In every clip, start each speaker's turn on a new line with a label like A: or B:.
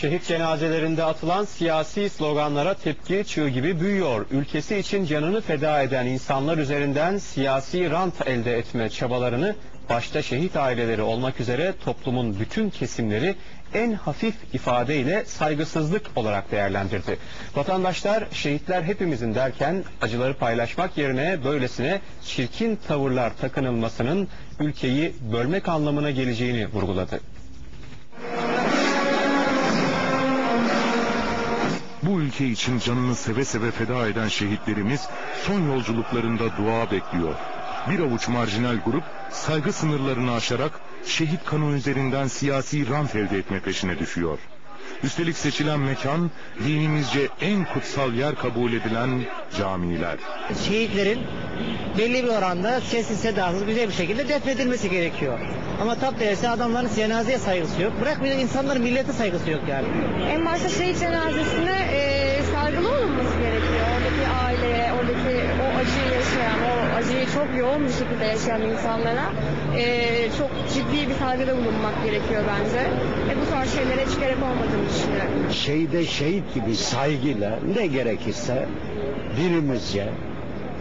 A: Şehit cenazelerinde atılan siyasi sloganlara tepki çığ gibi büyüyor. Ülkesi için canını feda eden insanlar üzerinden siyasi rant elde etme çabalarını başta şehit aileleri olmak üzere toplumun bütün kesimleri en hafif ifadeyle saygısızlık olarak değerlendirdi. Vatandaşlar şehitler hepimizin derken acıları paylaşmak yerine böylesine çirkin tavırlar takınılmasının ülkeyi bölmek anlamına geleceğini vurguladı.
B: Bu ülke için canını seve seve feda eden şehitlerimiz son yolculuklarında dua bekliyor. Bir avuç marjinal grup saygı sınırlarını aşarak şehit kanı üzerinden siyasi rant elde etme peşine düşüyor. Üstelik seçilen mekan dinimizce en kutsal yer kabul edilen camiler.
C: şehitlerin belli bir oranda sessiz sedasız güzel bir şekilde defnedilmesi gerekiyor. Ama tap tersi adamların cenazeye saygısı yok. Bırak bir de insanların millete saygısı yok yani.
D: En başta şehit cenazesine e, saygılı olunması gerekiyor. Oradaki aileye, oradaki o acıyı yaşayan, o acıyı çok yoğun bir şekilde yaşayan insanlara e, çok ciddi bir saygıda bulunmak gerekiyor bence. E, bu tarz şeylere hiç gerek olmadığını düşünüyorum.
E: Şehide şehit gibi saygıyla ne gerekirse birimizce,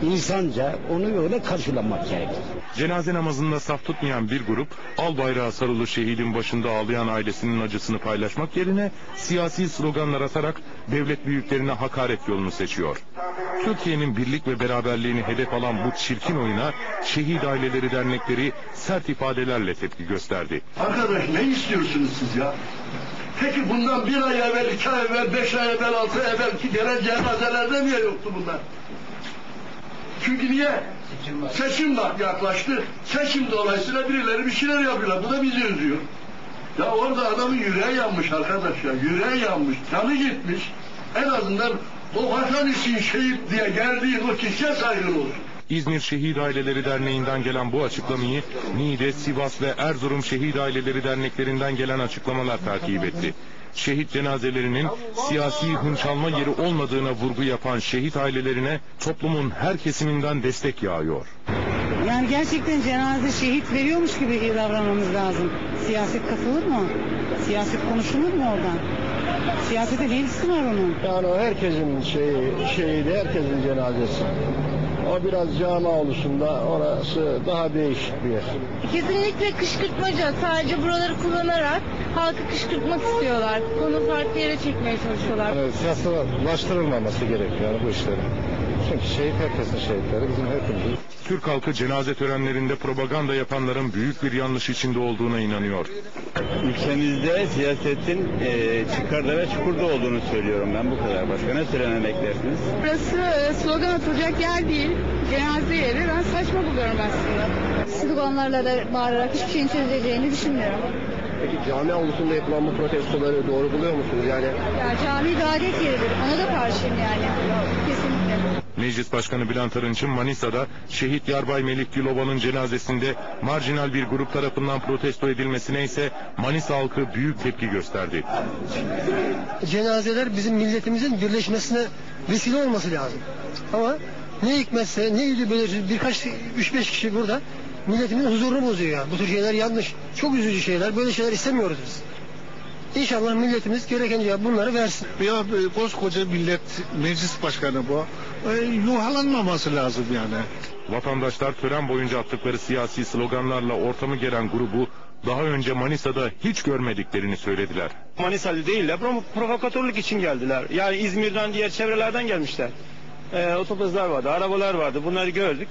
E: insanca onu öyle karşılamak gerekir.
B: Cenaze namazında saf tutmayan bir grup, al bayrağı sarılı şehidin başında ağlayan ailesinin acısını paylaşmak yerine siyasi sloganlar atarak devlet büyüklerine hakaret yolunu seçiyor. Türkiye'nin birlik ve beraberliğini hedef alan bu çirkin oyuna şehit aileleri dernekleri sert ifadelerle tepki gösterdi.
F: Arkadaş ne istiyorsunuz siz ya? Peki bundan bir ay evvel, iki ay evvel, beş ay evvel, altı ay evvel ki gelen cenazelerde niye yoktu bunlar? Çünkü niye? Seçim bak yaklaştı. Seçim dolayısıyla birileri bir şeyler yapıyorlar. Bu da bizi üzüyor. Ya orada adamın yüreği yanmış arkadaş ya. Yüreği yanmış. Canı gitmiş. En azından o vatan için şehit diye geldiğin o kişiye saygın olsun.
B: İzmir Şehit Aileleri Derneği'nden gelen bu açıklamayı Niğde, Sivas ve Erzurum Şehit Aileleri Derneklerinden gelen açıklamalar takip etti. Şehit cenazelerinin siyasi hınç alma yeri olmadığına vurgu yapan şehit ailelerine toplumun her kesiminden destek yağıyor.
G: Yani gerçekten cenaze şehit veriyormuş gibi davranmamız lazım. Siyaset katılır mı? Siyaset konuşulur mu oradan? Siyasete ne ilgisi var onun?
E: Yani o herkesin şeyi, şehidi, herkesin cenazesi. O biraz cami avlusunda orası daha değişik bir yer.
D: Kesinlikle kışkırtmaca. Sadece buraları kullanarak halkı kışkırtmak istiyorlar. Konu farklı yere çekmeye çalışıyorlar.
E: Yani siyasetlaştırılmaması gerekiyor yani bu işlerin. Çünkü şehit herkesin şehitleri bizim hepimizin.
B: Türk halkı cenaze törenlerinde propaganda yapanların büyük bir yanlış içinde olduğuna inanıyor.
H: Ülkemizde siyasetin e, çıkarda ve çukurda olduğunu söylüyorum ben bu kadar. Başka ne söylemem beklersiniz?
D: Burası e, slogan atılacak yer değil. Cenaze yeri. Ben saçma buluyorum aslında. Sloganlarla da bağırarak hiçbir şeyin çözüleceğini düşünmüyorum.
E: Peki cami avlusunda yapılan bu protestoları doğru buluyor musunuz? Yani
D: Ya cami ibadet yeridir. Ona da karşıyım yani. Kesinlikle.
B: Meclis Başkanı Bülent Arınç'ın Manisa'da şehit Yarbay Melik Gülova'nın cenazesinde marjinal bir grup tarafından protesto edilmesine ise Manisa halkı büyük tepki gösterdi.
I: cenazeler bizim milletimizin birleşmesine vesile olması lazım. Ama ne hikmetse ne yüzü böyle birkaç üç beş kişi burada milletimizin huzurunu bozuyor ya. Bu tür şeyler yanlış. Çok üzücü şeyler. Böyle şeyler istemiyoruz biz. İnşallah milletimiz gereken bunları versin.
J: Ya e, koskoca millet meclis başkanı bu. E, yuhalanmaması lazım yani.
B: Vatandaşlar tören boyunca attıkları siyasi sloganlarla ortamı geren grubu daha önce Manisa'da hiç görmediklerini söylediler.
K: Manisalı değiller. Pro- provokatörlük için geldiler. Yani İzmir'den diğer çevrelerden gelmişler. Ee, otobüsler vardı, arabalar vardı. Bunları gördük.